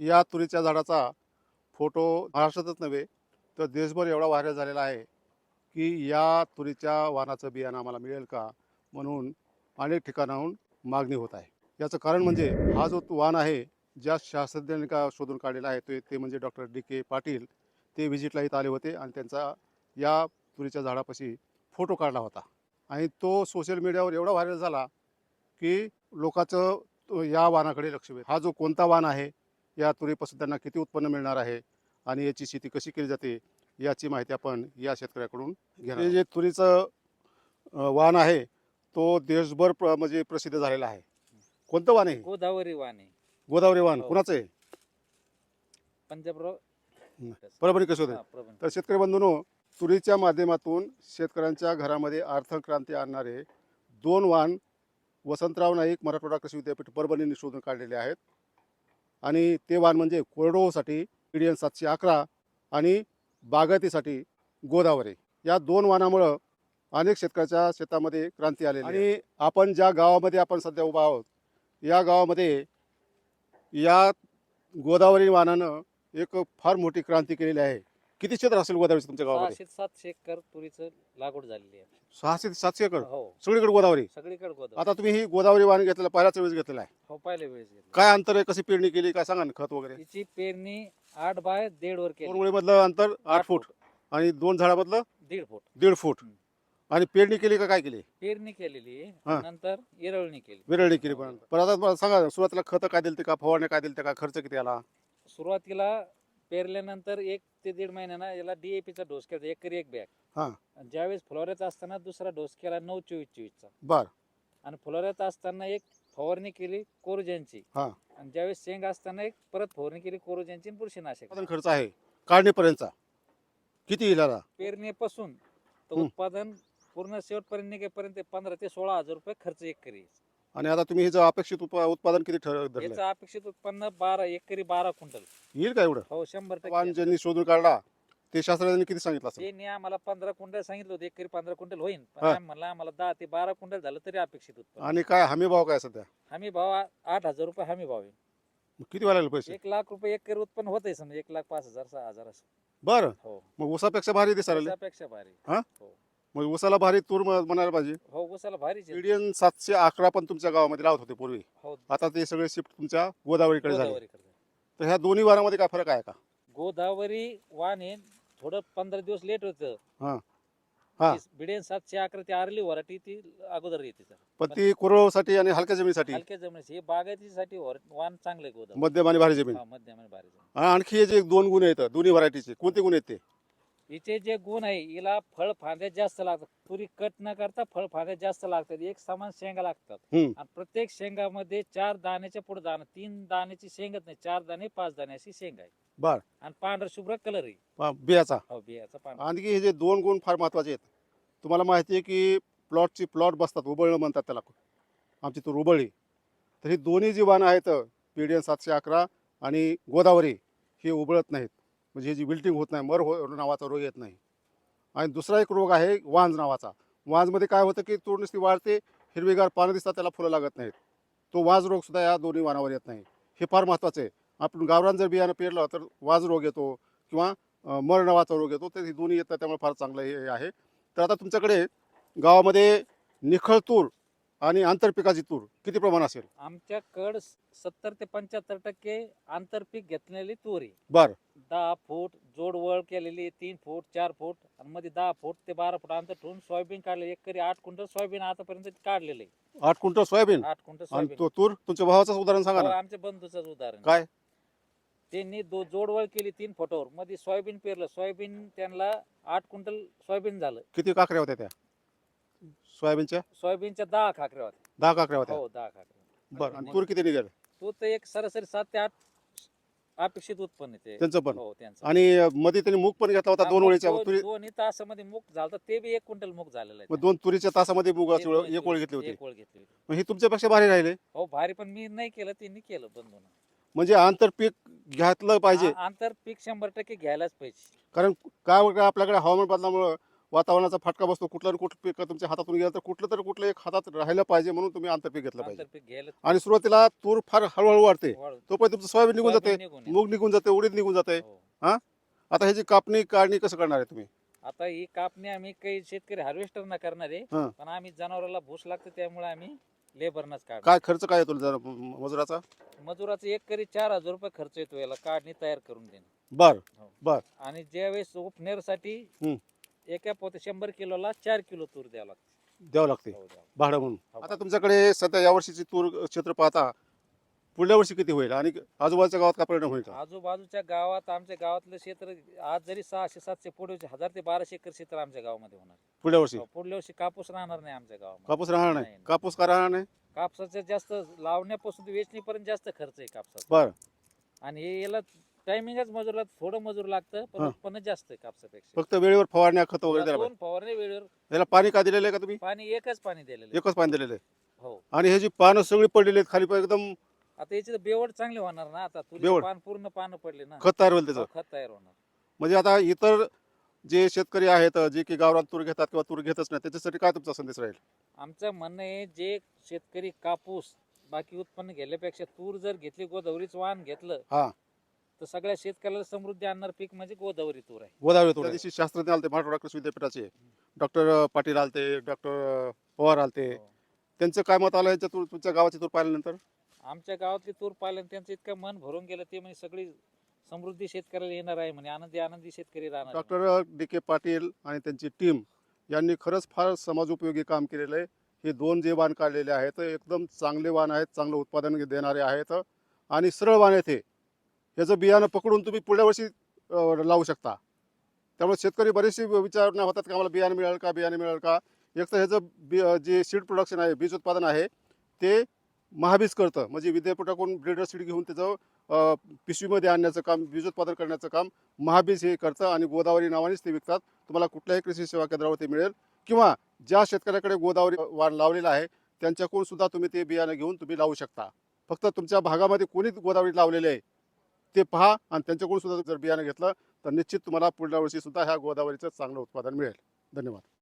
या तुरीच्या झाडाचा फोटो महाराष्ट्रातच नव्हे तर देशभर एवढा व्हायरल झालेला आहे की या तुरीच्या वाहनाचं बियाणं आम्हाला मिळेल का म्हणून अनेक ठिकाणाहून मागणी होत आहे. याचं कारण म्हणजे हा जो वाहन आहे ज्या शास्त्रज्ञांनी का शोधून काढलेला आहे तो ते म्हणजे डॉक्टर डी के पाटील ते व्हिजिटला इथं आले होते आणि त्यांचा या तुरीच्या झाडापाशी फोटो काढला होता. आणि तो सोशल मीडियावर एवढा व्हायरल झाला की लोकांचं या वाहनाकडे लक्ष वेध हा जो कोणता वाहन आहे या तुरीपासून त्यांना किती उत्पन्न मिळणार आहे आणि याची शेती कशी केली जाते याची माहिती आपण या शेतकऱ्याकडून घेणार हे जे तुरीचं वाण आहे तो देशभर प्र म्हणजे प्रसिद्ध झालेला आहे. कोणतं वाण आहे? गोदावरी वाणी गोदावरी वाण. हो. कुणाचं आहे? पंजाबराव परभणी कसं होतं? हा, प्रबंध. तर शेतकरी बंधूंनो तुरीच्या माध्यमातून शेतकऱ्यांच्या घरामध्ये अर्थक्रांती आणणारे दोन वाण वसंतराव नाईक मराठवाडा कृषी विद्यापीठ परभणीने शोधून काढलेले आहेत. आणि ते वाण म्हणजे कोरडोसाठी पीडीएन सातशे अकरा आणि बागायतीसाठी गोदावरी. या दोन वाणामुळं अनेक शेतकऱ्याच्या शेतामध्ये क्रांती आली आणि आपण ज्या गावामध्ये आपण सध्या उभा आहोत या गावामध्ये या गोदावरी वाणानं एक फार मोठी क्रांती केलेली आहे. किती क्षेत्र असेल गोदावरीचं तुमच्या गावामध्ये? सहाशे सातशे एकर तुरीचं लागवड झालेली आहे. सहाशे ते सातशे एकर? हो. सगळीकडे गोदावरी? सगळीकडे गोदावरी. आता तुम्ही ही गोदावरी वाण घेतलेला पहिल्याच वेळेस घेतलेला आहे. हो पहिल्या वेळेस घेतली. काय अंतर आहे? कशी पेरणी केली? काय सांगा ना खत वगैरे? तिची पेरणी आठ बाय दीड वर केली. मुळीमधलं अंतर आठ फूट आणि दोन झाडामधलं दीड फूट. दीड फूट. हम्म. आणि पेरणी केली का काय केली? पेरणी केलेली. हा. नंतर इरवणी केली. विरळणी केली पण. पण आता मला सांगा सुरुवातीला खतं काय दिलं ते का? फवारण्या काय दिलं ते का? खर्च किती आला? सुरुवातीला पेरल्यानंतर एक ते दीड महिन्यानं याला डीएपीचा डोस केला एकरी एक बॅग. हा. आणि ज्यावेळेस फुलवऱ्याचा असताना दुसरा डोस केला नऊ चोवीस चोवीसचा. बर. आणि फुलवऱ्यात असताना एक फवारणी केली कोरोजनची. हा. आणि ज्यावेळेस शेंग असताना एक परत फवारणी केली कोरोजनची आणि बुरशीनाशक. उत्पादन खर्च आहे. काढणीपर्यंतचा. किती येईल आता? पेरणीपासून तर. उत्पादन पूर्ण शेवटपर्यंत निघेपर्यंत पंधरा ते सोळा हजार रुपये खर्च एकरी आणि आता तुम्ही हे जे अपेक्षित उप- उत्पादन किती ठर धरलं याचं अपेक्षित उत्पन्न बारा एकरी बारा क्विंटल. येईल का एवढं? हो शंभर ज्यांनी शोधून काढला. ते शास्त्रज्ञांनी किती सांगितलं असेल? त्यांनी आम्हाला पंधरा क्विंटल सांगितलं होतं एकरी पंधरा क्विंटल होईल पण हा. आम्ही म्हणलं आम्हाला दहा ते बारा क्विंटल झालं तरी अपेक्षित उत्पन्न. आणि काय हमी भाव काय सध्या? हमी भाव आ- आठ हजार रुपये हमी भाव आहे. मग किती व्हायला पैसे? एक लाख रुपये एकरी उत्पन्न होतंय समजा एक लाख पाच हजार सहा हजार असं. बरं. हो. मग ऊसापेक्षा भारी दिसायला त्यापेक्षा भारी. हा? हो. मग ऊसाला भारी तूर म- म्हणायला पाहिजे. हो उसाला भारीच आहे. मीडियन सातशे अकरा पण तुमच्या गावामध्ये लावत होते पूर्वी. हो. आता ते सगळे शिफ्ट तुमच्या गोदावरीकडे झाले. गोदावरीकडे. तर ह्या दोन्ही वारामध्ये काय फरक आहे का? गोदावरी वाण हे थोडं पंधरा दिवस लेट होतं. हा. हा. बिडेन सातशे अकरा ते आरली वराठी ती अगोदर येते. पण ती कोरडवासाठी आणि हलक्या जमिनीसाठी? हलक्या जमिनीची हे बागायतीसाठी वर- वाण चांगले गोदावरी. मध्यम आणि भारी जमीन. हा, मध्यम आणि भारी जमीन. आणि आणखी हे जे दोन गुण आहेत दोन्ही व्हरायटीचे कोणते गुण आहेत ते? हिचे जे गुण आहे हिला फळ फांद्या जास्त लागतात. पुरी कट न करता फळ फांद्या जास्त लागतात. एक समान शेंगा लागतात. हम्म. आणि प्रत्येक शेंगामध्ये चार दाण्याच्या पुढे दाणा तीन दाण्याची शेंगच नाही चार दाणे पाच दाणे अशी शेंग आहे. बर. आणि पांढरा शुभ्र कलर आहे. पा- बियाचा. हो बियाचा पांढरा. आणखी हे जे दोन गुण फार महत्त्वाचे आहेत. तुम्हाला माहिती आहे की प्लॉटची प्लॉट बसतात उबळणं म्हणतात त्याला. आमची तूर उबळली तर ही दोन्ही जी वाहनं आहेत पीडीएन सातशे अकरा आणि गोदावरी. हे उबळत नाहीत. म्हणजे जी विल्टिंग होत नाही मर हो नावाचा रोग येत नाही. आणि दुसरा एक रोग आहे वांज नावाचा. वांजमध्ये काय होतं की तूर नुसती वाढते हिरवीगार पानं दिसतात त्याला फुलं लागत नाहीत. तो वाज रोग सुद्धा या दोन्ही वाणावर येत नाही. हे फार महत्त्वाचं आहे. आपण गावरान जर बियाणं पेरलं तर वाज रोग येतो किंवा मर नावाचा रोग येतो. तर हे दोन्ही येतात त्यामुळे फार चांगलं हे आहे. तर आता तुमच्याकडे गावामध्ये निखळ तूर आणि आंतरपिकाची तूर किती प्रमाण असेल? आमच्याकड सत्तर ते पंच्याहत्तर टक्के आंतरपीक घेतलेली तुरी बर. दहा फूट जोडवळ केलेली तीन फूट चार फूट आणि मध्ये दहा फूट ते बारा फूट अंतर ठेवून सोयाबीन काढले. एकरी आठ क्विंटल सोयाबीन आतापर्यंत काढलेले आठ क्विंटल सोयाबीन? आठ क्विंटल आणि सोयाबीन. तो तूर तुमच्या भावाचं उदाहरण सांगा ना. आमच्या बंधूच उदाहरण काय? त्यांनी दो जोडवळ केली तीन फुटावर. मध्ये सोयाबीन पेरलं. सोयाबीन त्यांना आठ क्विंटल सोयाबीन झालं. किती काकऱ्या होत्या त्या? सोयाबीनच्या? सोयाबीनच्या दहा खाकऱ्या होत्या. दहा काकऱ्या होत्या? हो दहा खाकऱ्या बर आणि तूर किती निघेल? तो तर एक सरासरी सात ते आठ अपेक्षित उत्पन्न आहे ते. त्यांचं पण. हो त्यांचं. आणि मध्ये त्यांनी मूग पण घेतला होता दोन मग ओळीच्या दोन- तुरी दोन्ही तासामध्ये मूग झालं ते बी एक क्विंटल मूग झालेलं आहे. मग दोन तुरीच्या तासामध्ये मूग ते असं दोन- एक ओळी घेतली होती. एक ओळ घेतली होती. मग हे तुमच्यापेक्षा भारी राहिले. हो भारी पण मी नाही केलं त्यांनी केलं बंधून म्हणजे आंतरपीक घातलं पाहिजे. आंतर पीक शंभर टक्के घ्यायलाच पाहिजे. कारण काय होतं आपल्याकडे हवामान बदलामुळं वातावरणाचा फटका बसतो कुठलं कुठलं पीक तुमच्या हातातून गेलं तर कुठलं तर कुठलं एक हातात राहिलं पाहिजे म्हणून तुम्ही आंतरपीक घेतलं पाहिजे. आणि सुरुवातीला तूर फार हळूहळू वाढते. वाढ- तोपर्यंत तुमचं सोयाबीन निघून जाते. मूग निघून जाते उडीद निघून जाते. हो. आता ह्याची कापणी काढणी कसं करणार आहे तुम्ही? आता ही कापणी आम्ही काही शेतकरी हार्वेस्टर ना करणार आहे हा. पण आम्ही जनावराला भूस लागतं त्यामुळे आम्ही लेबरनच काढ काय खर्च काय येतो जरा म- मजुराचा? मजुराचं एक करी चार हजार रुपये खर्च येतो याला काढणी तयार करून देणं. बर. आणि ज्यावेळेस उपनेरसाठी हम्म. एका पोते शंभर किलोला चार किलो तूर द्यावं लागतं. द्यावं लागते. हो, द्यावं. भाडं म्हणून. हो. आता तुमच्याकडे सध्या यावर्षीची तूर क्षेत्र पाहता पुढल्या वर्षी किती होईल? आणि आजूबाजूच्या गावात काय परिणाम होईल का? आजूबाजूच्या गावात आमच्या गावातलं क्षेत्र आज जरी सहाशे सातशे पुढे हजार ते बाराशे एकर क्षेत्र आमच्या गावामध्ये होणार. पुढल्या वर्षी? हो, पुढल्या वर्षी कापूस राहणार नाही आमच्या गावामध्ये. कापूस राहणार नाही. कापूस का राहणार नाही? कापसाचा जास्त लावण्यापासून ते वेचणीपर्यंत जास्त खर्च आहे कापसाचा. बर. आणि हे याला टायमिंगच मजूरला थोडं मजूर लागतं पण हा. उत्पन्न जास्त आहे कापसापेक्षा. फक्त वेळेवर फवारण्या खत वगैरे द्यायला दोन फवारणी वेळेवर. पाहिजे याला पाणी का दिलेलं आहे का तुम्ही? पाणी एकच पाणी दिलेलं आहे. एकच पाणी दिलेलं आहे. हो. आणि ह्याची पानं सगळी पडलेली आहेत खाली पण एकदम आता याची तर बेवड चांगली होणार ना आता तुझे बेवड? पान पूर्ण पानं पडले ना. खत तयार होईल त्याचं. हो, खत तयार होणार. म्हणजे आता इतर जे शेतकरी आहेत जे की गावरान तूर घेतात किंवा तूर घेतच नाही त्याच्यासाठी काय तुमचा संदेश राहील? आमचं म्हणणं आहे जे शेतकरी कापूस बाकी उत्पन्न घेण्यापेक्षा तूर जर घेतली गोदावरीच वाहन घेतलं हा. तर सगळ्या शेतकऱ्याला समृद्धी आणणार पीक म्हणजे गोदावरी तूर आहे. गोदावरी तूर दिवशी शास्त्रज्ञ आलते मराठवाडा कृषी विद्यापीठाचे. डॉक्टर पाटील आलते डॉक्टर पवार आलते. हो. त्यांचं काय मत आलं याच्या तूर तुमच्या गावाची तूर पाहिल्यानंतर? आमच्या गावातली तूर पाहिल्यानं त्यांचं इतकं मन भरून गेलं ते म्हणजे सगळी समृद्धी शेतकऱ्याला येणार आहे म्हणे. आनंदी आनंदी शेतकरी राहणार आहे. डॉक्टर डी के पाटील आणि त्यांची टीम यांनी खरंच फार समाजोपयोगी काम केलेलं आहे. हे दोन जे वाण काढलेले आहेत एकदम चांगले वाण आहेत चांगलं उत्पादन देणारे आहेत. आणि सरळ वाण आहेत हे याचं बियाणं पकडून तुम्ही पुढल्या वर्षी लावू शकता. त्यामुळे शेतकरी बरेचसे विचारणा होतात की आम्हाला बियाणं मिळेल का बियाणं मिळेल का? एक तर ह्याचं बी जे सीड प्रोडक्शन आहे बीज उत्पादन आहे ते महाबीज करतं. म्हणजे विद्यापीठाकडून ब्रीडर सीड घेऊन त्याचं पिशवीमध्ये आणण्याचं काम बीज उत्पादन करण्याचं काम महाबीज हे करतं आणि गोदावरी नावानेच ते विकतात. तुम्हाला कुठल्याही कृषी सेवा केंद्रावरती मिळेल किंवा ज्या शेतकऱ्याकडे गोदावरी वाण लावलेला आहे त्यांच्याकडून सुद्धा तुम्ही ते बियाणं घेऊन तुम्ही लावू शकता. फक्त तुमच्या भागामध्ये कोणी गोदावरी लावलेले आहे ते पहा आणि त्यांच्याकडून सुद्धा जर बियाणं घेतलं तर निश्चित तुम्हाला पुढल्या वर्षी सुद्धा ह्या गोदावरीचं चांगलं उत्पादन मिळेल. धन्यवाद.